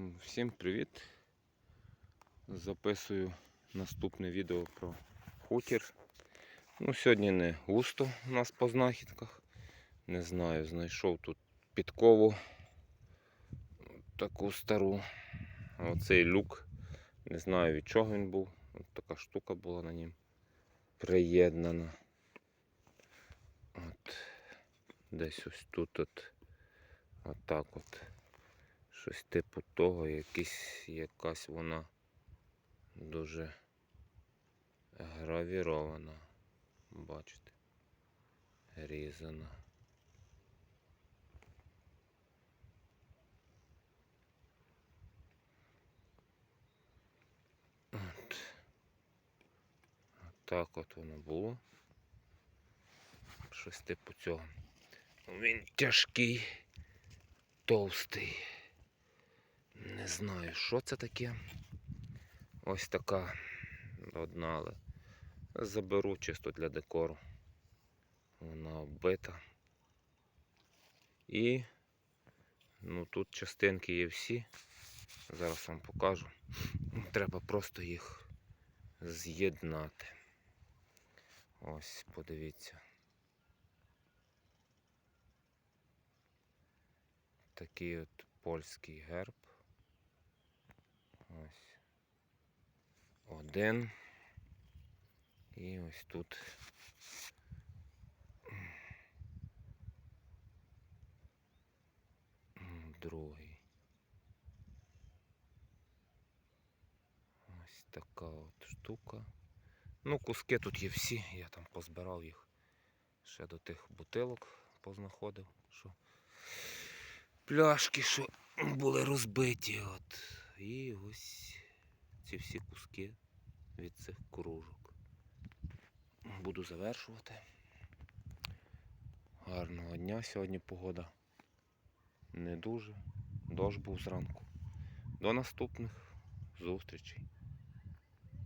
Всім привіт! Записую наступне відео про хутір. Ну, сьогодні не густо у нас по знахідках. Не знаю, знайшов тут підкову таку стару. Оцей люк. Не знаю від чого він був. От така штука була на нім приєднана. От. Десь ось тут от. Отак от. Щось типу того, якийсь, якась вона дуже гравірована. Бачите? Різана. От. Так от воно було. Щось типу цього. Він тяжкий, товстий. Не знаю, що це таке. Ось така одна, але заберу чисто для декору. Вона оббита. І ну, тут частинки є всі. Зараз вам покажу. Треба просто їх з'єднати. Ось, подивіться. Такий от польський герб. Ось. Один. І ось тут. Другий. Ось така от штука. Ну, куски тут є всі, я там позбирав їх. Ще до тих бутилок познаходив, що пляшки, що були розбиті. От. І ось ці всі куски від цих кружок. Буду завершувати. Гарного дня сьогодні погода. Не дуже. Дощ був зранку. До наступних зустрічей.